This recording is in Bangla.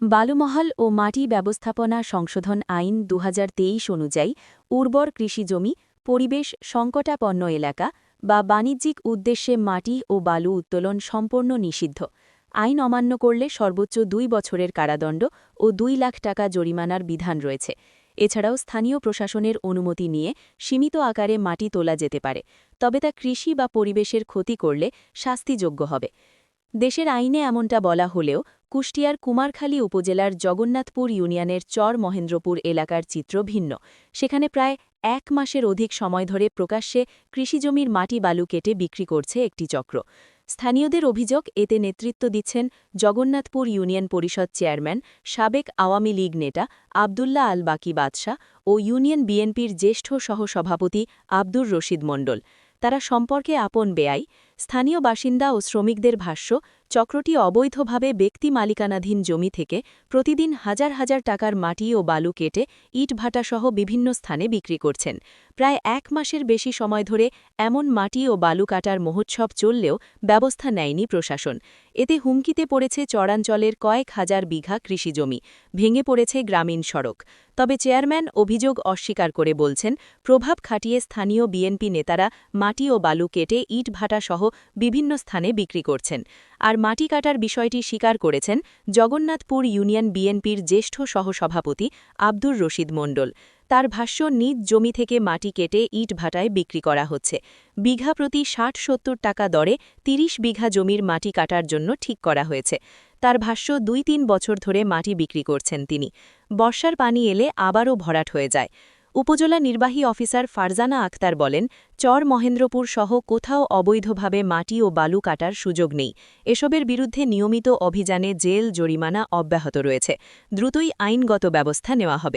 বালুমহল ও মাটি ব্যবস্থাপনা সংশোধন আইন দু হাজার তেইশ অনুযায়ী উর্বর কৃষিজমি পরিবেশ সংকটাপন্ন এলাকা বা বাণিজ্যিক উদ্দেশ্যে মাটি ও বালু উত্তোলন সম্পূর্ণ নিষিদ্ধ। আইন অমান্য করলে সর্বোচ্চ দুই বছরের কারাদণ্ড ও দুই লাখ টাকা জরিমানার বিধান রয়েছে। এছাড়াও স্থানীয় প্রশাসনের অনুমতি নিয়ে সীমিত আকারে মাটি তোলা যেতে পারে, তবে তা কৃষি বা পরিবেশের ক্ষতি করলে শাস্তিযোগ্য হবে। দেশের আইনে এমনটা বলা হলেও কুষ্টিয়ার কুমারখালী উপজেলার জগন্নাথপুর ইউনিয়নের চর মহেন্দ্রপুর এলাকার চিত্র ভিন্ন। সেখানে প্রায় এক মাসের অধিক সময় ধরে প্রকাশ্যে কৃষিজমির মাটি বালু কেটে বিক্রি করছে একটি চক্র। স্থানীয়দের অভিযোগ, এতে নেতৃত্ব দিচ্ছেন জগন্নাথপুর ইউনিয়ন পরিষদ চেয়ারম্যান, সাবেক আওয়ামী লীগ নেতা আবদুল্লাহ আল বাকি বাদশাহ ও ইউনিয়ন বিএনপির জ্যেষ্ঠ সহসভাপতি আব্দুর রশিদ মণ্ডল। তারা সম্পর্কে আপন বেয়াই স্থানীয় বাসিন্দা ও শ্রমিকদের ভাষ্য চক্রটি অবৈধভাবে ব্যক্তি মালিকানাধীন জমি থেকে প্রতিদিন হাজার হাজার টাকার মাটি ও বালু কেটে ইটভাটাসহ বিভিন্ন স্থানে বিক্রি করছেন। প্রায় এক মাসের বেশি সময় ধরে এমন মাটি ও বালু কাটার মহোৎসব চললেও ব্যবস্থা নেয়নি প্রশাসন। এতে হুমকিতে পড়েছে চরাঞ্চলের কয়েক হাজার বিঘা কৃষিজমি ভেঙে পড়েছে গ্রামীণ সড়ক। তবে চেয়ারম্যান অভিযোগ অস্বীকার করে বলছেন, প্রভাব খাটিয়ে স্থানীয় বিএনপি নেতারা মাটি ও বালু কেটে ইট ভাটাসহ বিভিন্ন স্থানে বিক্রি করছেন। আর মাটি কাটার বিষয়টি স্বীকার করেছেন জগন্নাথপুর ইউনিয়ন বিএনপির জ্যেষ্ঠ সহসভাপতি আব্দুর রশিদ মণ্ডল। তার ভাষ্য, নিজ জমি থেকে মাটি কেটে ইট ভাটায় বিক্রি করা হচ্ছে। বিঘা প্রতি ষাট সত্তর টাকা দরে ৩০ বিঘা জমির মাটি কাটার জন্য ঠিক করা হয়েছে। তার ভাষ্য, দুই তিন বছর ধরে মাটি বিক্রি করছেন তিনি। বর্ষার পানি এলে আবারও ভরাট হয়ে যায়। উপজেলা নির্বাহী অফিসার ফারজানা আক্তার বলেন, চর মহেন্দ্রপুর সহ কোথাও অবৈধভাবে মাটি ও বালু কাটার সুযোগ নেই। এসবের বিরুদ্ধে নিয়মিত অভিযানে জেল, জরিমানা অব্যাহত রয়েছে। দ্রুতই আইনগত ব্যবস্থা নেওয়া হবে।